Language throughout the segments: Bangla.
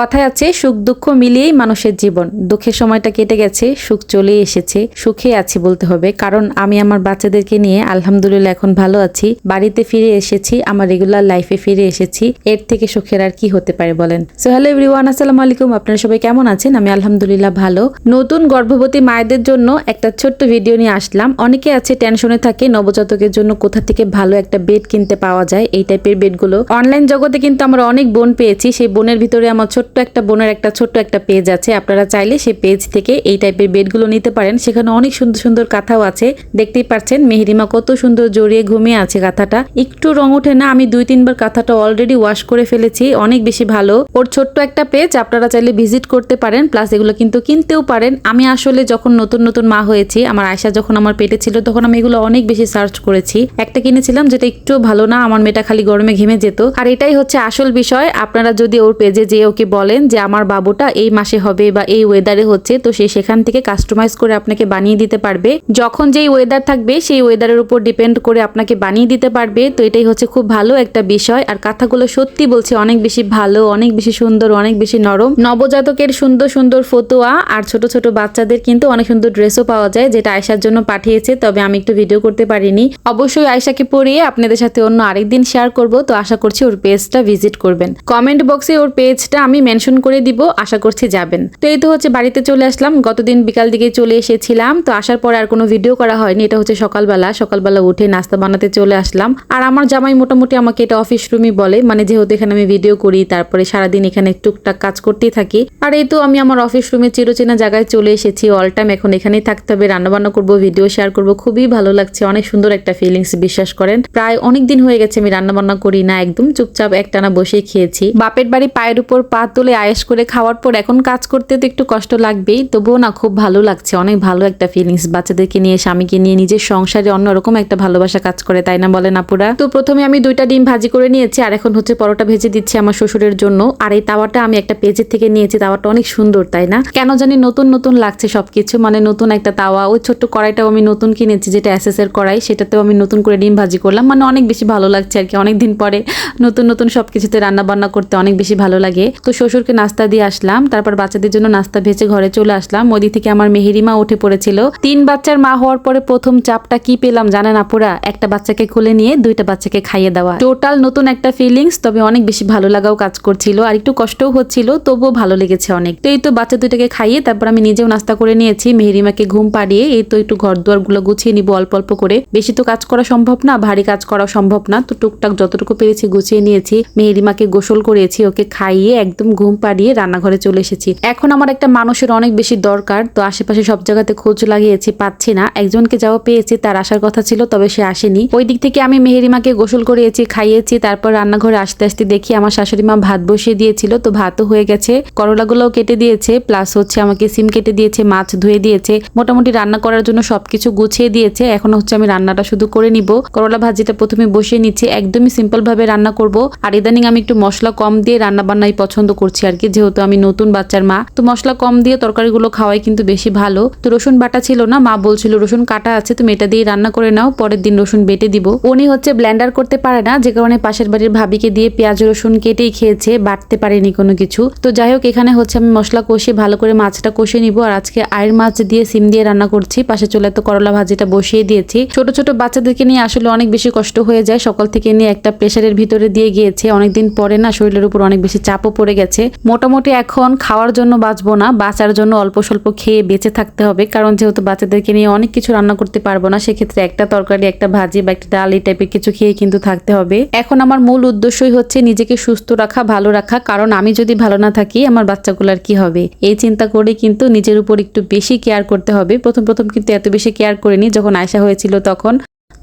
কথায় আছে, সুখ দুঃখ মিলিয়েই মানুষের জীবন। দুঃখের সময়টা কেটে গেছে, সুখ চলে এসেছে। সুখে আছি বলতে হবে, কারণ আমি আমার বাচ্চাদেরকে নিয়ে আলহামদুলিল্লাহ এখন ভালো আছি। বাড়িতে ফিরে এসেছি, আমার রেগুলার লাইফে ফিরে এসেছি। এর থেকে সুখের আর কি হতে পারে বলেন? সো হ্যালো এভরিওয়ান আসসালামু আলাইকুম। আপনারা সবাই কেমন আছেন? আমি আলহামদুলিল্লাহ ভালো। নতুন গর্ভবতী মায়েদের জন্য একটা ছোট্ট ভিডিও নিয়ে আসলাম। অনেকে আছে টেনশনে থাকে, নবজাতকের জন্য কোথা থেকে ভালো একটা বেড কিনতে পাওয়া যায়, এই টাইপের বেডগুলো অনলাইন জগতে কিন্তু আমরা অনেক বোন পেয়েছি, সেই বোনের ভিতরে আমার ছোট্ট একটা বোনের একটা ছোট্ট একটা পেজ আছে। আপনারা চাইলে সেই পেজ থেকে এই টাইপের বেডগুলো নিতে পারেন। সেখানে অনেক সুন্দর সুন্দর কাঁথাও আছে। দেখতেই পাচ্ছেন, মেহেরিমা কত সুন্দর জড়িয়ে ঘুমিয়ে আছে কাঁথাটা। একটু রং ওঠে না, আমি দুই তিনবার কাঁথাটা অলরেডি ওয়াশ করে ফেলেছি, অনেক বেশি ভালো। ওর ছোট্ট একটা পেজ আপনারা চাইলে ভিজিট করতে পারেন প্লাস এগুলো কিন্তু কিনতেও পারেন। আমি আসলে যখন নতুন নতুন মা হয়েছি, আমার আয়সা যখন আমার পেটে ছিল, তখন আমি এগুলো অনেক বেশি সার্চ করেছি। একটা কিনেছিলাম, যেটা একটু ভালো না, আমার মেয়েটা খালি গরমে ঘেমে যেত। আর এটাই হচ্ছে আসল বিষয়, আপনারা যদি ওর পেজে যে ওকে বলেন যে আমার বাবুটা এই মাসে হবে বা এই ওয়েদারে হচ্ছে, তো সে সেখান থেকে কাস্টমাইজ করে আপনাকে বানিয়ে দিতে পারবে। যখন যেই ওয়েদার থাকবে, সেই ওয়েদারের উপর ডিপেন্ড করে আপনাকে বানিয়ে দিতে পারবে। তো এটাই হচ্ছে খুব ভালো একটা বিষয়। আর কাঁথাগুলো সত্যি বলছে, অনেক বেশি ভালো, অনেক বেশি সুন্দর, অনেক বেশি নরম। নবজাতকের সুন্দর সুন্দর ফতোয়া আর ছোট ছোট বাচ্চাদের কিন্তু অনেক সুন্দর ড্রেসও পাওয়া যায়, যেটা আয়সার জন্য পাঠিয়েছে, তবে আমি একটু ভিডিও করতে পারিনি। অবশ্যই আয়সাকে পরিয়ে আপনাদের সাথে অন্য আরেকদিন শেয়ার করব, তো আশা করছি ওর পেজটা ভিজিট করবেন। কমেন্ট বক্সে ওর পেজটা আমি মেনশন করে দিব, আশা করছি যাবেন। তো এই তো হচ্ছে বাড়িতে চলে আসলাম, গতদিন বিকাল দিকে চলে এসেছিলাম, তো আসার পরে আর কোনো ভিডিও করা হয়নি, এটা হচ্ছে সকালবেলা সকালবেলা উঠে নাস্তা বানাতে চলে আসলাম। আর আমার জামাই মোটামুটি আমাকে এটা অফিস রুমই বলে মানে যেহেতু এখানে আমি ভিডিও করি, তারপরে সারাদিন এখানে টুকটাক কাজ করতেই থাকি। আর এই তো আমি আমার অফিস রুমে চিরচেনা জায়গায় চলে এসেছি অল টাইম এখন এখানেই থাকতে হবে, রান্নাবান্না করব ভিডিও শেয়ার করব, খুবই ভালো লাগছে, অনেক সুন্দর একটা ফিলিংস বিশ্বাস করেন। প্রায় অনেক দিন হয়ে গেছে আমি রান্নাবান্না করি না, একদম চুপচাপ একটানা বসে খেয়েছি। বাপের বাড়ি পায়ের উপর পা তুলে আয়েস করে খাওয়ার পর এখন কাজ করতে তো একটু কষ্ট লাগবেই, তবুও না খুব ভালো লাগছে, অনেক ভালো একটা ফিলিংস বাচ্চাদেরকে নিয়ে, স্বামীকে নিয়ে, নিজের সংসারে অন্যরকম একটা ভালোবাসা কাজ করে, তাই না বলেন আপুরা? তো প্রথমে আমি দুইটা ডিম ভাজি করে নিয়েছি, আর এখন হচ্ছে পরোটা ভেজে দিচ্ছি আমার শ্বশুরের জন্য, আর এই তাওয়াটা আমি একটা পেজের থেকে নিয়েছি, তাওয়াটা অনেক সুন্দর, তাই না? কেন জানি নতুন নতুন লাগছে সবকিছু মানে নতুন একটা তাওয়া, ওই ছোট্ট কড়াইটাও আমি নতুন কিনেছি, যেটা এর কড়াই, সেটাতেও আমি নতুন করে ডিম ভাজি করলাম মানে অনেক বেশি ভালো লাগছে আর কি, অনেকদিন পরে নতুন নতুন সবকিছুতে রান্না বান্না করতে অনেক বেশি ভালো লাগে। তো শ্বশুরকে নাস্তা দিয়ে আসলাম, তারপর বাচ্চাদের জন্য নাস্তা ভেজে ঘরে চলে আসলাম। ওদিক থেকে আমার মেহেরিমা উঠে পড়েছিল। তিন বাচ্চার মা হওয়ার পরে প্রথম চাপটা কি পেলাম জানেন আপুরা একটা বাচ্চাকে খুলে নিয়ে দুইটা বাচ্চাকে খাইয়ে দেওয়া। টোটাল নতুন একটা ফিলিংস তবে অনেক বেশি ভালো লাগাও কাজ করছিল। আর একটু কষ্টও হচ্ছিল, তবুও ভালো লেগেছে অনেক। তো এই তো বাচ্চা দুইটাকে খাইয়ে তারপর আমি নিজেও নাস্তা করে নিয়েছি। মেহেরিমাকে ঘুম পাড়িয়ে এই তো একটু ঘর দুয়ারগুলো গুছিয়ে নিবো অল্প অল্প করে। বেশি তো কাজ করা সম্ভব না, ভারী কাজ করা সম্ভব না। তো টুকটাক যতটুকু পেরেছি গুছিয়ে নিয়েছি। মেহেরিমাকে গোসল করেছি ওকে খাইয়ে একদম ঘুম পাড়িয়ে রান্নাঘরে চলে এসেছি। এখন আমার একটা মানুষের অনেক বেশি দরকার, তো আশেপাশে সব জায়গাতে খোঁজ লাগিয়েছি, পাচ্ছি না। একজনকে যাওয়া পেয়েছি, তার আসার কথা ছিল, তবে সে আসেনি। ওই দিক থেকে আমি মেহেরিমাকে গোসল করিয়েছি, খাইয়েছি, তারপর রান্নাঘরে আসতে আসতে দেখি আমার শাশুড়ি মা ভাত বসিয়ে দিয়েছিল, তো ভাতও হয়ে গেছে। করলাগুলোও কেটে দিয়েছে, প্লাস হচ্ছে আমাকে সিম কেটে দিয়েছে, মাছ ধুয়ে দিয়েছে, মোটামুটি রান্না করার জন্য সবকিছু গুছিয়ে দিয়েছে। এখন হচ্ছে আমি রান্নাটা শুধু করে নিব। করলা ভাজিটা প্রথমে বসিয়ে নিচ্ছি, একদমই সিম্পল ভাবে রান্না করব। আর ইদানিং আমি একটু মশলা কম দিয়ে রান্না বান্নাই পছন্দ করছি আর কি। যেহেতু আমি নতুন বাচ্চার মা, তো মশলা কম দিয়ে তরকারিগুলো খাওয়াই কিন্তু বেশি ভালো। তো রসুন বাটা ছিল না, মা বলছিল, রসুন কাটা আছে, তুমি এটা দিয়ে রান্না করে নাও, পরের দিন রসুন বেটে দিব। উনি হচ্ছে ব্লেন্ডার করতে পারে না, যে কারণে পাশের বাড়ির ভাবিকে দিয়ে পেঁয়াজ, রসুন কেটেই খেয়েছে, বাটতে পারেনি কোনো কিছু। তো যাই হোক, এখানে হচ্ছে আমি মশলা কষিয়ে ভালো করে মাছটা কষে নিব। আর আজকে আয়ের মাছ দিয়ে সিম দিয়ে রান্না করছি, পাশে চলে তো করলা ভাজিটা বসিয়ে দিয়েছি। ছোট ছোট বাচ্চাদেরকে নিয়ে আসলে অনেক বেশি কষ্ট হয়ে যায়, সকাল থেকে নিয়ে একটা প্রেশারের ভিতরে দিয়ে গিয়েছে। অনেকদিন পরে না, শরীরের উপর অনেক বেশি চাপও পড়ে গেছে। মোটামুটি এখন খাওয়ার জন্য বাঁচবো না, বাঁচার জন্য অল্প স্বল্প খেয়ে বেঁচে থাকতে হবে, কারণ যেহেতু বাচ্চাদেরকে নিয়ে অনেক কিছু রান্না করতে পারব না, সেক্ষেত্রে একটা তরকারি, একটা ভাজি বা একটা ডাল এই টাইপের কিছু খেয়ে কিন্তু থাকতে হবে। এখন আমার মূল উদ্দেশ্যই হচ্ছে নিজেকে সুস্থ রাখা, ভালো রাখা, কারণ আমি যদি ভালো না থাকি আমার বাচ্চাগুলোর কি হবে? এই চিন্তা করে কিন্তু নিজের উপর একটু বেশি কেয়ার করতে হবে। প্রথম প্রথম কিন্তু এত বেশি কেয়ার করিনি, যখন আয়সা হয়েছিল তখন।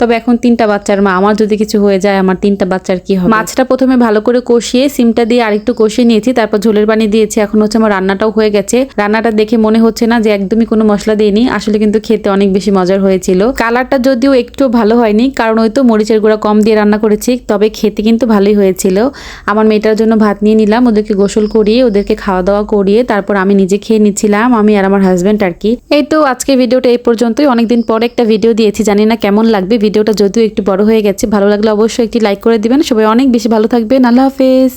তবে এখন তিনটা বাচ্চার মা। আমার যদি কিছু হয়ে যায়, আমার তিনটা বাচ্চার কি হবে? মাছটা প্রথমে ভালো করে কষিয়ে সিমটা দিয়ে আরেকটু কষিয়ে নিয়েছি, তারপর ঝোলের পানি দিয়েছি। এখন হচ্ছে আমার রান্নাটাও হয়ে গেছে। রান্নাটা দেখে মনে হচ্ছে না যে একদমই কোনো মশলা দিইনি। আসলে কিন্তু খেতে অনেক বেশি মজার হয়েছিল। কালারটা যদিও একটু ভালো হয়নি, কারণ ওই তো মরিচের গুঁড়া কম দিয়ে রান্না করেছি, তবে খেতে কিন্তু ভালোই হয়েছিল। আমার মেয়েটার জন্য ভাত নিয়ে নিলাম, ওদেরকে গোসল করিয়ে, ওদেরকে খাওয়া দাওয়া করিয়ে, তারপর আমি নিজে খেয়ে নিচ্ছিলাম, আমি আর আমার হাজব্যান্ড আর কি। এই তো আজকে ভিডিওটা এই পর্যন্তই। অনেকদিন পরে একটা ভিডিও দিয়েছি, জানি না কেমন লাগবে। ভিডিওটা যদিও একটু বড় হয়ে গেছে, ভালো লাগলে অবশ্যই একটি লাইক করে দিবেন। সবাই অনেক বেশি ভালো থাকবেন। আল্লাহ হাফেজ।